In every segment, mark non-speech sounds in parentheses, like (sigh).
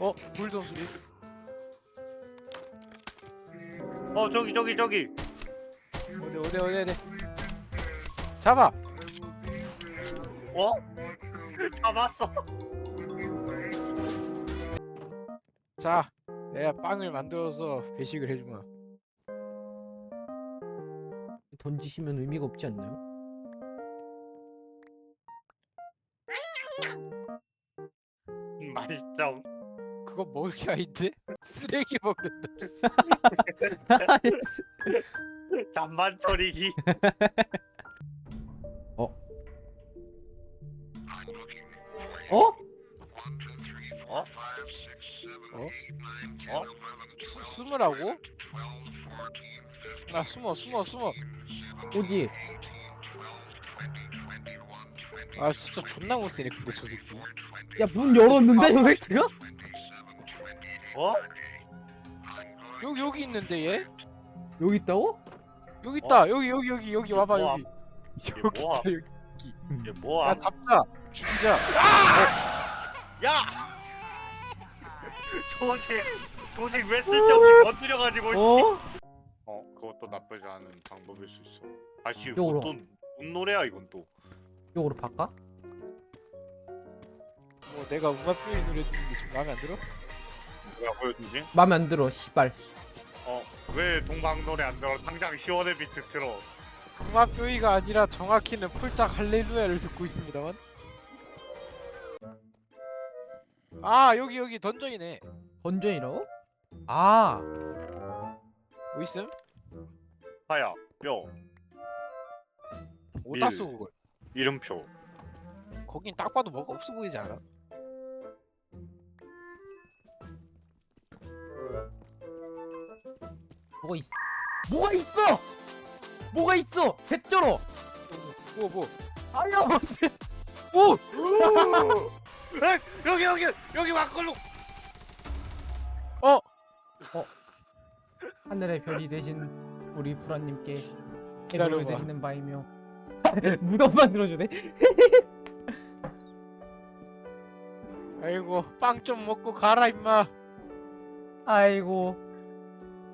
어 불도 소리 어 저기 저기 저기. 어디 어디 어디 어디? 잡아. 어? (laughs) 잡았어. 자 내가 빵을 만들어서 배식을 해주마. 던지시면 의미가 없지 않나요? 음, 맛있죠 그거 먹을 게 아닌데 (laughs) 쓰레기 먹는다 잔반 처리기 (laughs) (laughs) 어? 어? 어? 어? 수, 숨으라고? 나 숨어 숨어 숨어 어디에? 아 진짜 존나 못쓰네 근데 저 새끼 야문 열었는데 저 새끼가? 어? 여기 여기 있는데 얘? 여기 있다고? 여기 있다 여기 여기 여기 여기 와봐 뭐 여기 여기 뭐야? 있다 여기 얘야 뭐야 잡자 죽이자 야! 조직 조직 (laughs) 왜 쓸데없이 건드려가지고 어? 어 그것도 나쁘지 않은 방법일 수 있어 아씨 이쪽으로. 또뭔 노래야 이건 또 이쪽으로 바꿔? 뭐 내가 우마표이 노래 듣는 게 지금 마음에 안 들어? 뭐야 보여주지? 맘에 안 들어 씨발 어왜 동방 노래 안 들어 당장 시원의 비트 틀어 우마표이가 아니라 정확히는 폴짝 할렐루야를 듣고 있습니다만 아 여기 여기 던전이네 던전이라고? 아 뭐 있음? 하야 뼈. 써 그걸 이름표 거긴 딱 봐도 뭐가 없어 보이지 않아? 뭐가 있어? 뭐가 있어? 뭐가 있어? 개쩔어 뭐 뭐? 아야 (laughs) 오! 에 여기 여기 여기 막걸로 하늘의 별이 되신 우리 불안님께 기다려봐. 기도를 드리는 바이며 (laughs) 무덤 만들어주네 아이고 빵 좀 먹고 가라 임마 아이고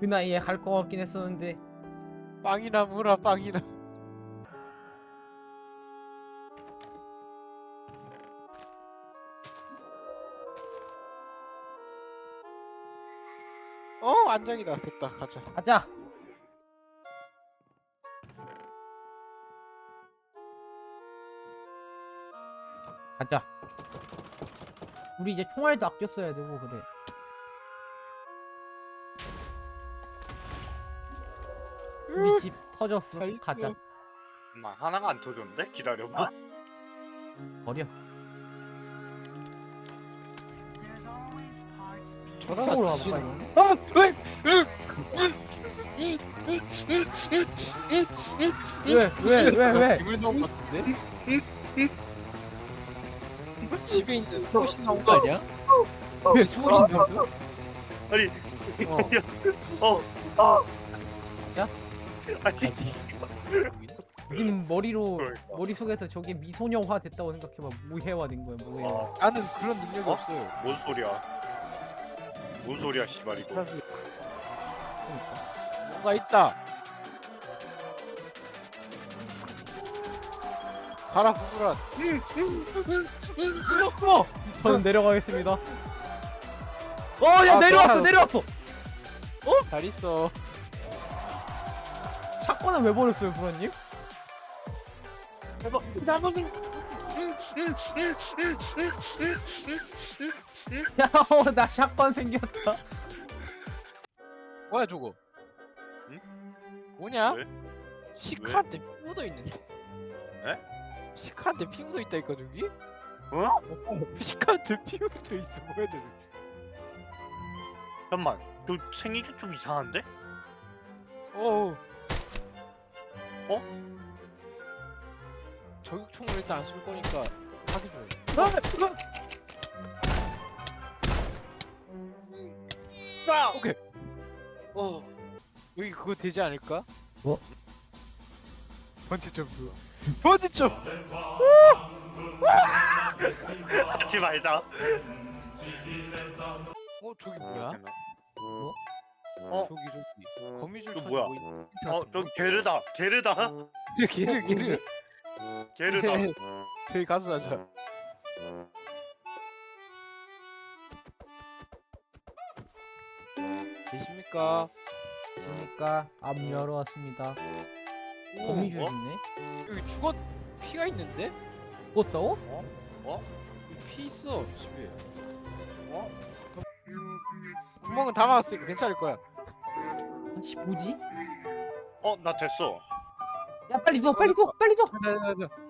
그 나이에 갈거 같긴 했었는데. 빵이나 뭐라 빵이나. 어 안장이다. 됐다. 가자. 가자. 가자. 우리 이제 총알도 아껴 써야 되고 그래 우리 집 터졌어 잘 가자. 엄마 하나가 안 터졌는데 기다려봐 버려 전화가 쪽으로 뒤지네. 와볼까 아! 왜? 왜? 왜? 왜? 왜? 기물 나온 것 같은데? 집에 있는 소신 나온 거 아니야? 왜 수호신 되었어? 아니 어. 어어 (laughs) 야? 아니 씨. 님 머리로 그러니까. 머릿속에서 저게 미소녀화 됐다고 생각해봐 무해화 된 거야 무해화 어, 나는 그런 능력이 어? 없어요. 뭔 소리야 뭔 소리야 씨발 이거 소리. 그러니까. 뭔가 있다. 가라 구구란. 눌렀어! 저는 내려가겠습니다 어! 야 아, 내려왔어 괜찮아. 내려왔어! 잘 있어. 샷건은 왜 버렸어요 부라님? 야, 어, 나 샷건 생겼다. 뭐야 저거? 응? 뭐냐? 왜? 시카한테 피 묻어 있는데. 에? 시카한테 피 묻어 있다니까 저기? 어? (laughs) 시카한테 피 묻어 있어 뭐야 저기? 잠깐만 너 생긴 게 좀 이상한데? 어. 어? 저격총을 일단 안 쏠 거니까 확인 좀. 해. 아! 오케이. 어 여기 그거 되지 않을까? 뭐? 번지 점프. 번지 점프. 하지 말자 어 저기 뭐야? 뭐? 어? 저기 저기 거미줄 저 뭐야? 뭐 어, 저 거? 게르다. 게르다. (laughs) 게르 게르 게르다. (laughs) 저기 가서 하자. 계십니까? 그러니까 앞 열어왔습니다. 오, 거미줄 어? 있네. 여기 죽었 피가 있는데? 죽었다고? 여기 피 있어 집에. 어? 구멍은 다 막았으니까 괜찮을 거야. 아씨 뭐지? 어, 나 됐어. 야 빨리 누워 빨리 누워 빨리 누워. 가자 가자 가자.